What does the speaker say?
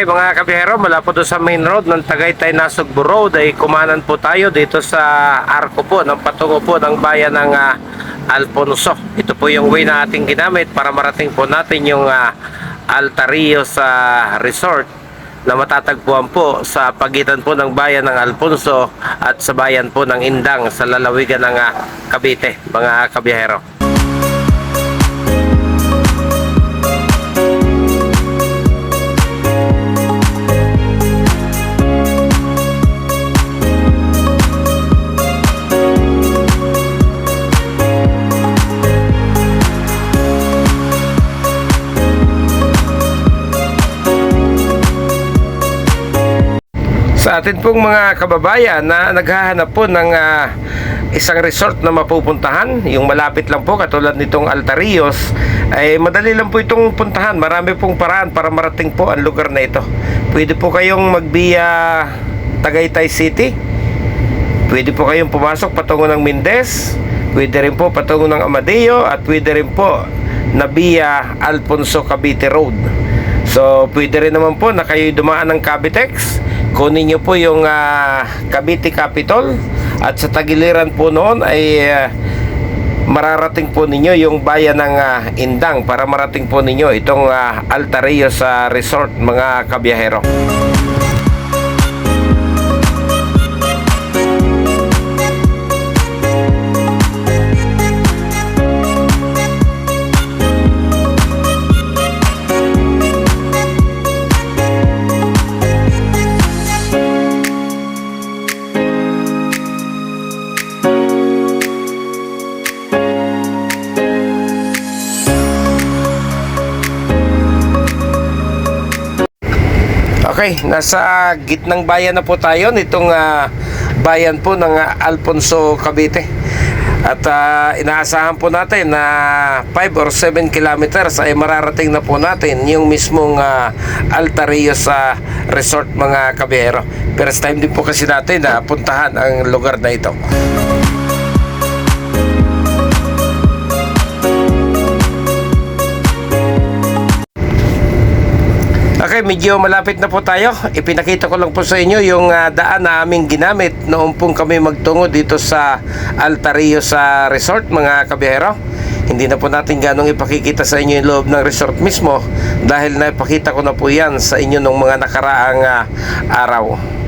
Okay mga kabihero, mula po doon sa main road ng Tagaytay Nasugbu Road ay kumanan po tayo dito sa arko po ng patungo po ng bayan ng ah, Alfonso. Ito po yung way na ating ginamit para marating po natin yung ah, Altario sa resort na matatagpuan po sa pagitan po ng bayan ng Alfonso at sa bayan po ng Indang sa lalawigan ng ah, Cavite, mga kabihero. Sa atin pong mga kababayan na naghahanap po ng ah, isang resort na mapupuntahan, yung malapit lang po katulad nitong Altarios, ay madali lang po itong puntahan. Marami pong paraan para marating po ang lugar na ito. Pwede po kayong magbiya Tagaytay City. Pwede po kayong pumasok patungo ng Mindes. Pwede rin po patungo ng Amadeo at pwede rin po na via Alfonso Cavite Road. So, pwede rin naman po na kayo dumaan ng Cavitex. Kunin nyo po yung ah, Cavite Capitol. At sa tagiliran po noon ay ah, mararating po ninyo yung bayan ng ah, Indang para marating po ninyo itong ah, Altario sa resort mga kabiyahero. Okay, nasa gitnang bayan na po tayo nitong ah, bayan po ng ah, Alfonso Cavite. At ah, inaasahan po natin na 5 or 7 kilometers ay mararating na po natin yung mismong ah, Altario sa resort mga kabiyero. First time din po kasi natin na puntahan ang lugar na ito. Medyo malapit na po tayo. Ipinakita ko lang po sa inyo yung ah, daan na aming ginamit noong pong kami magtungo dito sa Altario sa resort, mga kabihero. Hindi na po natin ganong ipakikita sa inyo yung loob ng resort mismo dahil naipakita ko na po yan sa inyo nung mga nakaraang ah, araw.